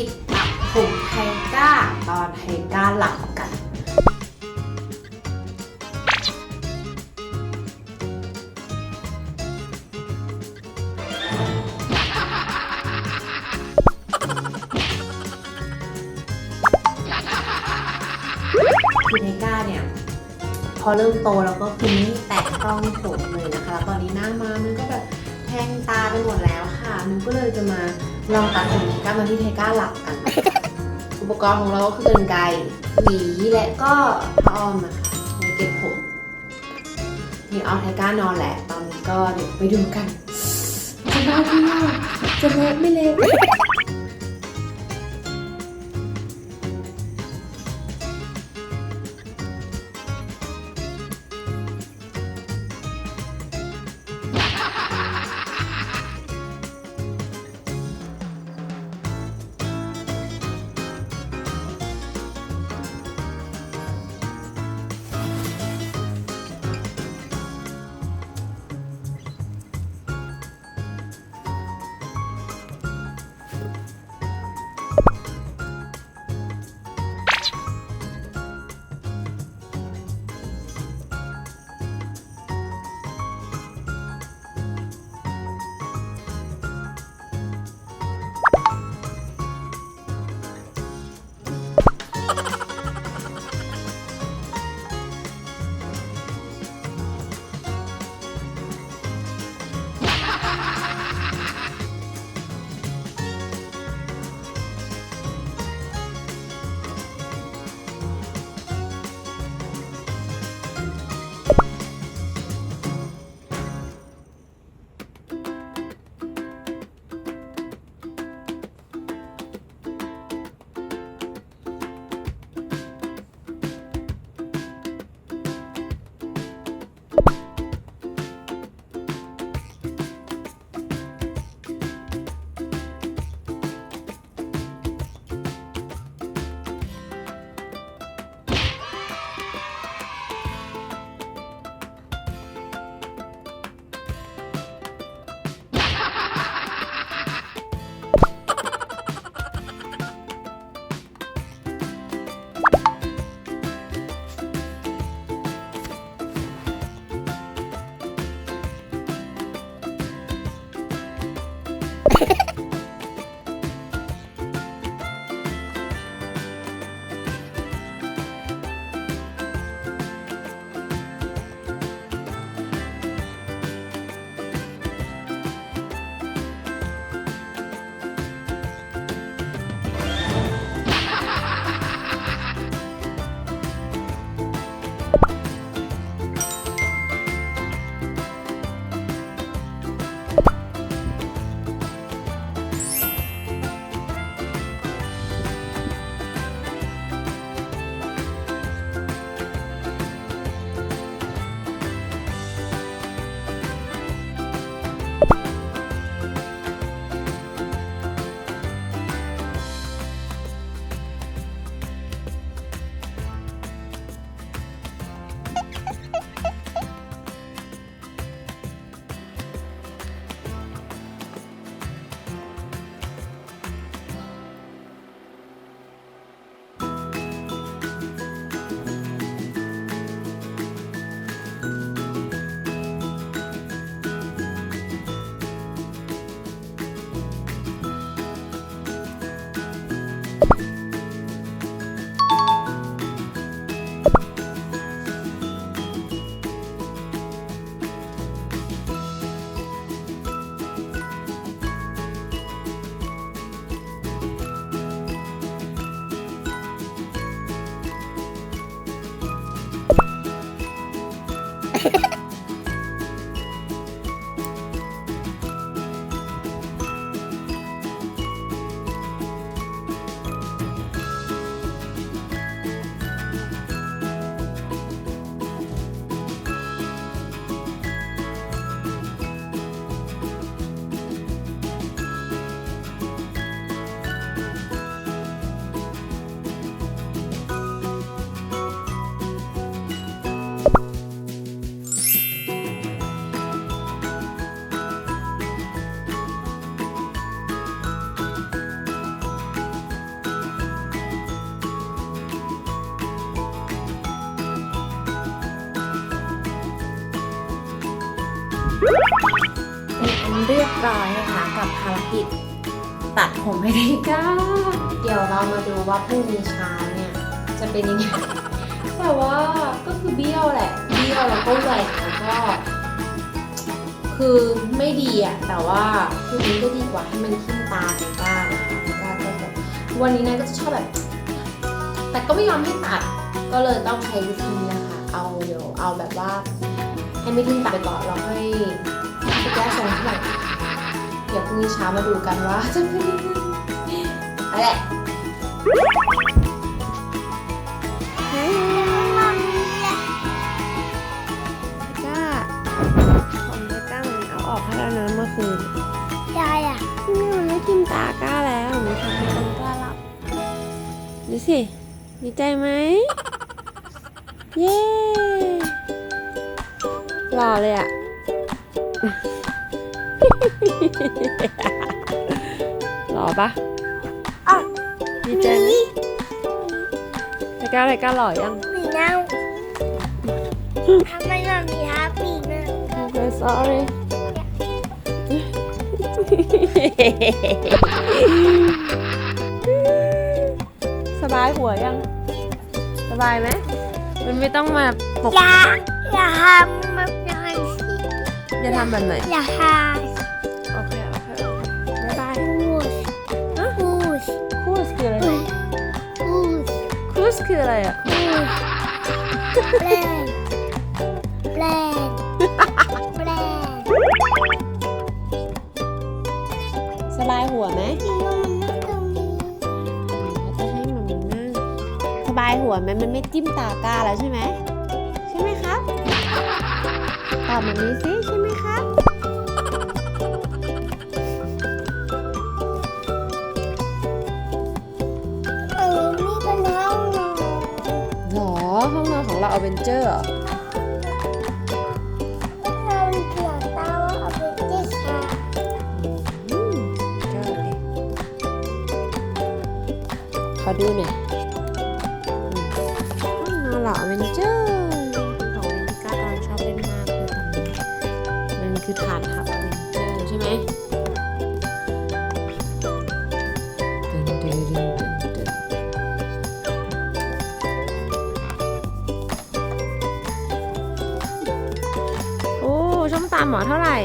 กิจตัดผมไทก้า ตอนไทก้าหลับกัน คือไทก้าเนี่ย พอเริ่มโตแล้วก็คือไม่แตะต้องผมเลยนะคะ แล้วตอนนี้หน้ามามันก็แบบแทงตาไปหมดแล้วค่ะ มันก็เลยจะมา ลองตัดผมไทก้ามาที่ไทก้าหลับกัน อุปกรณ์ของเราก็คือกรรไกรหวีและก็ผ้าอ้อมนะคะไว้เก็บผมนี่เอาไทก้านอนแหละตอนนี้ก็เดี๋ยวไปดูกันจะได้ไม่ได้จะเละไม่เละ เป็นเรียบร้อยนะคะกับภารกิจตัดผมให้ได้ก้าเดี๋ยวเรามาดูว่าพรุ่งนี้เช้าเนี่ย จะเป็นยังไงแต่ว่าก็คือเบี้ยวแหละ เบี้ยวแล้วก็แหว่แล้วก็ คือไม่ดีอะแต่ว่าพรุ่งนี้ก็ดีกว่าให้มันทิ่มตาในก้านะคะก้าก็แบบวันนี้นายก็จะชอบแบบ แต่ก็ไม่ยอมให้ตัด ก็เลยต้องใช้วิธีนะคะ เอาเดี๋ยวเอาแบบว่า ให้ไม่ทิ่มตาไปก่อนแล้วค่อยไปแก้ทรงที่หลังเดี๋ยวพรุ่งนี้เช้ามาดูกันว่าจะเป็นยังไงเอาแหละก้าของเนก้ามันเอาออกให้แล้วนะเมื่อคืนยายอะนี่มันไม่กินตาก้าแล้วมันทำให้ต้นกล้าหลับดูสิ ดีใจไหม เย้ หล่อเลยอะหล่อปะอะดีใจไหมแต่ก้าแต่ก้าหล่อยังปีเน่าทำไมเรามีฮาปีเน่า Okay, sorry. สบายหัวยัง สบายไหม มันไม่ต้องมาปก อย่าอย่าทำแบบนั้นสิ อย่าทำแบบไหน อย่าทโอเคโอเคโอเคบ๊ายบายำพูดพูดคูสคืออะไรพูดคูสคืออะไรอะพูดแปลงแปลงแปลงสบายหัวไหมจริงๆมันนั่งตรงนี้เราจะให้มันนั่งสบายหัวไหมมันไม่จิ้มตากล้าแล้วใช่ไหมใช่ไหมครับ ตอบแบบนี้สิใช่ไหมครับเออนี่เป็นห้องนอนหรอห้องนอนของเราเอาเวนเจอร์เหรอเราเขียนตาว่าเอาไปเจ๊ค่ะอืมยอดเลยขอดูหน่อยอืมห้องนอนเหรอเวนเจอร์ คือฐานทัพเวนเจอร์ใช่ไหมตึงตึงตึงตึงตึงโอ้ช่องตามหมอเท่าไหร่